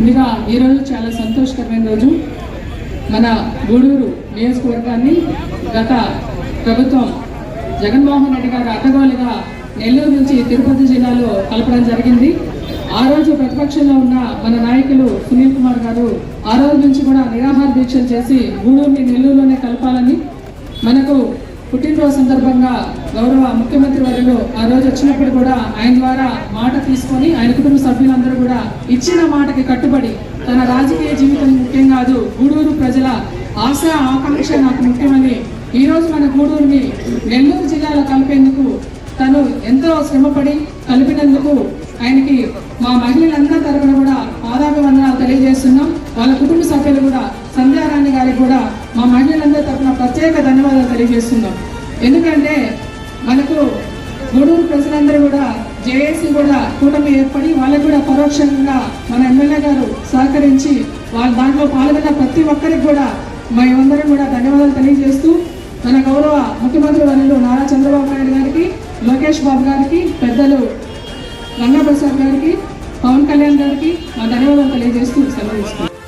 ముందుగా ఈరోజు చాలా సంతోషకరమైన రోజు. మన గూడూరు నియోజకవర్గాన్ని గత ప్రభుత్వం జగన్మోహన్ రెడ్డి గారు అడ్డగోలుగా నెల్లూరు నుంచి తిరుపతి జిల్లాలో కలపడం జరిగింది. ఆ రోజు ప్రతిపక్షంలో ఉన్న మన నాయకులు సునీల్ కుమార్ గారు ఆ రోజు నుంచి కూడా నిరాహార దీక్షలు చేసి గూడూరుని నెల్లూరులోనే కలపాలని మనకు పుట్టినరోజు సందర్భంగా గౌరవ ముఖ్యమంత్రి వర్యులు ఆ రోజు వచ్చినప్పుడు కూడా ఆయన ద్వారా మాట తీసుకొని ఆయన కుటుంబ సభ్యులందరూ కూడా ఇచ్చిన మాటకి కట్టుబడి తన రాజకీయ జీవితం ముఖ్యం కాదు గూడూరు ప్రజల ఆశ ఆకాంక్ష నాకు ముఖ్యమని ఈ రోజు మన గూడూరుని నెల్లూరు జిల్లాలో కలిపేందుకు తను ఎంతో శ్రమపడి కలిపినందుకు ఆయనకి మా మహిళలందరి తరపున కూడా పాదాభివందనాలు తెలియజేస్తున్నాం. వాళ్ళ కుటుంబ సభ్యులు కూడా సంధ్యారాణి గారికి కూడా మా మహిళలందరి తరపున ప్రత్యేక ధన్యవాదాలు తెలియజేస్తున్నాం. ఎందుకంటే మనకు గూడూరు ప్రజలందరూ కూడా జేఏసీ కూడా కూటమి ఏర్పడి వాళ్ళకు కూడా పరోక్షంగా మన ఎమ్మెల్యే గారు సహకరించి వాళ్ళ దాంట్లో పాల్గొన్న ప్రతి ఒక్కరికి కూడా మేమందరం కూడా ధన్యవాదాలు తెలియజేస్తూ మన గౌరవ ముఖ్యమంత్రి వర్యులు నారా చంద్రబాబు నాయుడు గారికి లోకేష్ బాబు గారికి పెద్దలు రంగప్రసాద్ గారికి పవన్ కళ్యాణ్ గారికి మా ధన్యవాదాలు తెలియజేస్తూ సెలవు